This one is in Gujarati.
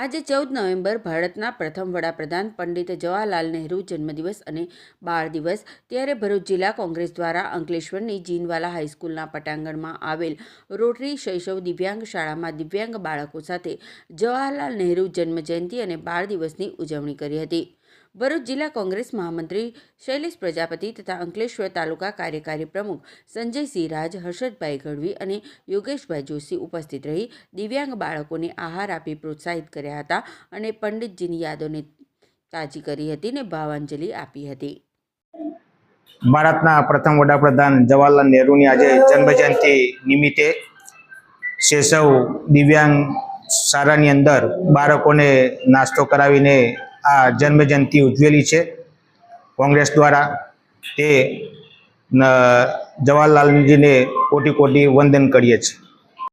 આજે ચૌદ નવેમ્બર ભારતના પ્રથમ વડાપ્રધાન પંડિત જવાહરલાલ નહેરુ જન્મદિવસ અને બાળ દિવસ. ત્યારે ભરૂચ જિલ્લા કોંગ્રેસ દ્વારા અંકલેશ્વરની જીનવાલા હાઈસ્કૂલના પટાંગણમાં આવેલ રોટરી શૈશવ દિવ્યાંગ શાળામાં દિવ્યાંગ બાળકો સાથે જવાહરલાલ નહેરુ જન્મજયંતિ અને બાળ દિવસની ઉજવણી કરી હતી. ભરૂચ જિલ્લા કોંગ્રેસ મહામંત્રી શૈલેષ પ્રજાપતિ તથા અંકલેશ્વર તાલુકા કાર્યકારી પ્રમુખ સંજયસિંહ રાજ, હર્ષદભાઈ ગઢવી અને યોગેશભાઈ જોશી ઉપસ્થિત રહી દિવ્યાંગ બાળકોને આહાર આપી પ્રોત્સાહિત કર્યા હતા અને પંડિતજીની યાદોને તાજી કરી હતી ને ભાવાંજલિ આપી હતી. ભારતના પ્રથમ વડાપ્રધાન જવાહરલાલ નહેરુની આજે જન્મજયંતિ નિમિત્તે શેષવ દિવ્યાંગ શાળાની અંદર બાળકોને નાસ્તો કરાવીને આ જન્મજયંતિ ઉજવેલી છે. કોંગ્રેસ દ્વારા તે જવાહરલાલજીને કોટી કોટી વંદન કરીએ છીએ.